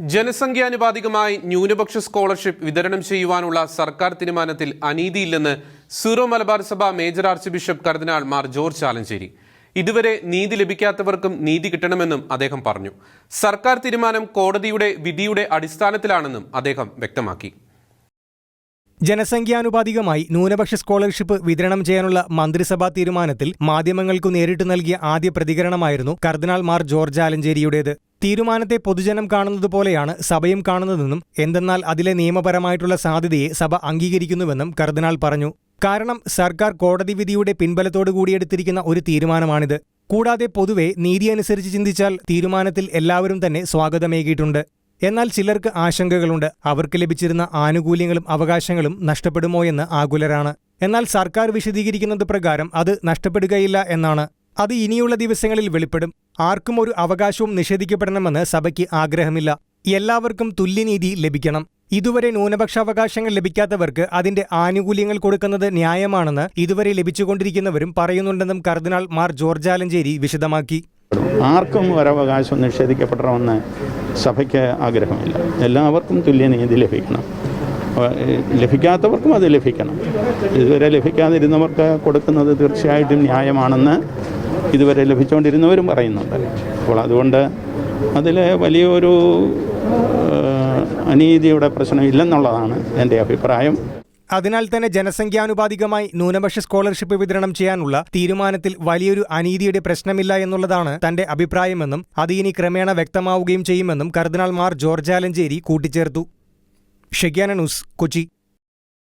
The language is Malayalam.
ജനസംഖ്യാനുപാതികമായി ന്യൂനപക്ഷ സ്കോളർഷിപ്പ് വിതരണം ചെയ്യുവാനുള്ള സർക്കാർ തീരുമാനത്തിൽ അനീതിയില്ലെന്ന് സീറോ മലബാർ സഭ major archbishop cardinal Mar George Alencherry ഇതുവരെ നീതി ലഭിക്കാത്തവർക്കും നീതി കിട്ടണമെന്നും അദ്ദേഹം പറഞ്ഞു. സർക്കാർ തീരുമാനം കോടതിയുടെ വിധിയുടെ അടിസ്ഥാനത്തിലാണെന്നും അദ്ദേഹം വ്യക്തമാക്കി. ജനസംഖ്യാനുപാതികമായി ന്യൂനപക്ഷ സ്കോളർഷിപ്പ് വിതരണം ചെയ്യാനുള്ള മന്ത്രിസഭാ തീരുമാനത്തിൽ മാധ്യമങ്ങൾക്കു നേരിട്ട് നൽകിയ ആദ്യ പ്രതികരണമായിരുന്നു കർദിനാൾ മാർ ജോർജ് ആലഞ്ചേരിയുടേത് തീരുമാനത്തെ പൊതുജനം കാണുന്നത് പോലെയാണ് സഭയും കാണുന്നതെന്നും എന്തെന്നാൽ അതിലെ നിയമപരമായിട്ടുള്ള സാധ്യതയെ സഭ അംഗീകരിക്കുന്നുവെന്നും കർദിനാൾ പറഞ്ഞു. കാരണം സർക്കാർ കോടതി വിധിയുടെ പിൻബലത്തോടു കൂടിയെടുത്തിരിക്കുന്ന ഒരു തീരുമാനമാണിത്. കൂടാതെ പൊതുവെ നീതി അനുസരിച്ച് ചിന്തിച്ചാൽ തീരുമാനത്തിൽ എല്ലാവരും തന്നെ സ്വാഗതമേകിയിട്ടുണ്ട്. എന്നാൽ ചിലർക്ക് ആശങ്കകളുണ്ട്. അവർക്ക് ലഭിച്ചിരുന്ന ആനുകൂല്യങ്ങളും അവകാശങ്ങളും നഷ്ടപ്പെടുമോ എന്ന് ആകുലരാണ്. എന്നാൽ സർക്കാർ വിശദീകരിക്കുന്നത് പ്രകാരം അത് നഷ്ടപ്പെടുകയില്ല എന്നാണ്. അത് ഇനിയുള്ള ദിവസങ്ങളിൽ വെളിപ്പെടും. ആർക്കും ഒരു അവകാശവും നിഷേധിക്കപ്പെടണമെന്ന് സഭയ്ക്ക് ആഗ്രഹമില്ല. എല്ലാവർക്കും തുല്യനീതി ലഭിക്കണം. ഇതുവരെ ന്യൂനപക്ഷ അവകാശങ്ങൾ ലഭിക്കാത്തവർക്ക് അതിന്റെ ആനുകൂല്യങ്ങൾ കൊടുക്കുന്നത് ന്യായമാണെന്ന് ഇതുവരെ ലഭിച്ചുകൊണ്ടിരിക്കുന്നവരും പറയുന്നുണ്ടെന്നും കർദിനാൾ മാർ ജോർജ് ആലഞ്ചേരി വിശദമാക്കി. ആർക്കും ഒരവകാശം നിഷേധിക്കപ്പെടണമെന്ന് സഭയ്ക്ക് ആഗ്രഹമില്ല. എല്ലാവർക്കും തുല്യനീതി ലഭിക്കണം. ലഭിക്കാത്തവർക്കും അത് ലഭിക്കണം. ഇതുവരെ ലഭിക്കാതിരുന്നവർക്ക് കൊടുക്കുന്നത് തീർച്ചയായിട്ടും ന്യായമാണെന്ന് ഇതുവരെ ലഭിച്ചുകൊണ്ടിരുന്നവരും പറയുന്നുണ്ട്. അപ്പോൾ അതുകൊണ്ട് അതിൽ വലിയൊരു അനീതിയുടെ പ്രശ്നം ഇല്ലെന്നുള്ളതാണ് എന്റെ അഭിപ്രായം. അതിനാൽ തന്നെ ജനസംഖ്യാനുപാതികമായി ന്യൂനപക്ഷ സ്കോളർഷിപ്പ് വിതരണം ചെയ്യാനുള്ള തീരുമാനത്തിൽ വലിയൊരു അനീതിയുടെ പ്രശ്നമില്ല എന്നുള്ളതാണ് തന്റെ അഭിപ്രായമെന്നും അത് ഇനി ക്രമേണ വ്യക്തമാവുകയും ചെയ്യുമെന്നും കർദിനാൾ മാർ ജോർജ് ആലഞ്ചേരി കൂട്ടിച്ചേർത്തു. Shekinah news Kochi.